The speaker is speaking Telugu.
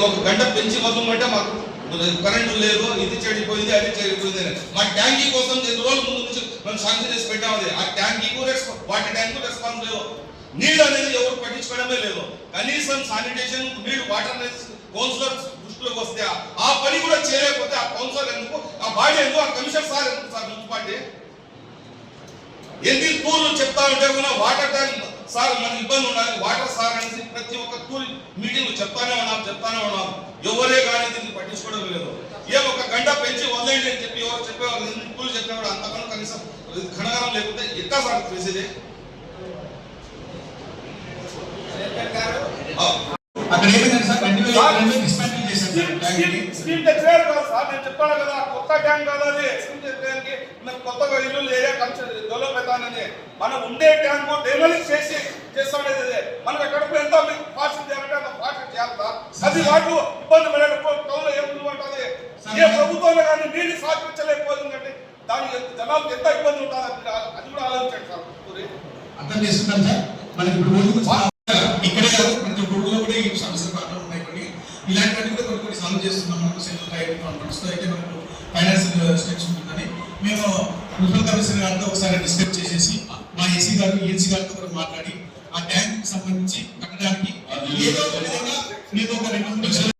ఒక గంట పెంచి వదలమంటే మాకు కరెంటు లేదు ఇది చెడిపోయింది అది చెడిపోయింది మా ట్యాంకీ కోసం రెండు రోజుల ముందు నుంచి మనం శాంక్షన్ చేసి పెట్టామది. ఆ ట్యాంకీకు వాటి ట్యాంకు రెస్పాన్స్ లేవు. నీళ్ళు అనేది ఎవరు పట్టించుకోవడమే లేదు. కనీసం శానిటేషన్ నీళ్ళు వాటర్ అనేది కౌన్సిలర్ దృష్టిలోకి వస్తే ఆ- ఆ పని కూడా చేయలేకపోతే ఆ కౌన్సిలర్ ఎందుకు ఆ బాడీ ఎందుకు ఆ కమిషనర్ సార్ ఎందుకు సార్ మున్సిపాలిటీ ఎన్ని తూర్లు చెప్తా ఉంటే కూడా వాటర్ ట్యాంక్ సార్ మనకి ఇబ్బంది ఉండాలి. వాటర్ సార్ అనేసి ప్రతి ఒక్క తూరి మీటింగ్ చెప్తానే ఉన్నాం చెప్తానే ఉన్నాం ఎవరే కానీ దీన్ని పట్టించుకోవడం లేదు. ఏ ఒక గంట పెంచి వదిలేయండి అని చెప్పి ఎవరు చెప్పేవారు? చెప్పినా కూడా అంతకన్నా కనీసం ఘనగనం లేకపోతే ఎట్లా సార్ ఆ, అక్కడ ఏమైందంటే సార్? రెండు వేల ఇరవై రెండు డిస్మాంటిల్ చేశారు? సార్ ట్యాంక్ని. స్కీమ్ తెచ్చారు కదా సార్. నేను చెప్పాను కదా కొత్త ట్యాంక్ కదా అది. స్కీమ్ తెచ్చడానికి మేము కొత్తగా ఇల్లు ఏరియా అవుతానని మనం ఉండే ట్యాంక్ డెమోలిష్ చేసి చేస్తామనేది ఇదే మనకు ఎక్కడ ఎంత ఫాస్ట్ చేయాలంటే అంత ఫాస్ట్ చేయాలి అది వాటి ఇబ్బంది పడేటప్పుడు ఉంటుంది ఏ ప్రభుత్వంలో కానీ నీళ్ళు సాధించలేకపోతుందంటే దానికి జనాలకు ఎంత ఇబ్బంది ఉంటుంది అది కూడా ఆలోచించండి సార్. అర్థం సార్ మనకి ఇప్పుడు ఇక్కడే కాదు ప్రతి ఊళ్ళో కూడా ఈ సమస్యలు ప్రాబ్లం ఉన్నాయి కొన్ని. ఇలాంటివన్నీ కూడా కొన్ని కొన్ని సాల్వ్ చేస్తున్నాం మనకు సెంట్రల్ టైప్ కాన్ఫరెన్స్ అయితే మనకు ఫైనాన్షియల్ స్ట్రక్చర్ ఉంటుందని మేము మున్సిపల్ కమిషనర్ గారితో ఒకసారి డిస్కస్ చేసేసి మా ఏసీ గారు ఏసీ గారితో కూడా మాట్లాడి ఆ ట్యాంక్ సంబంధించి కట్టడానికి ఏదో ఒక విధంగా మీకు ఒక రెండు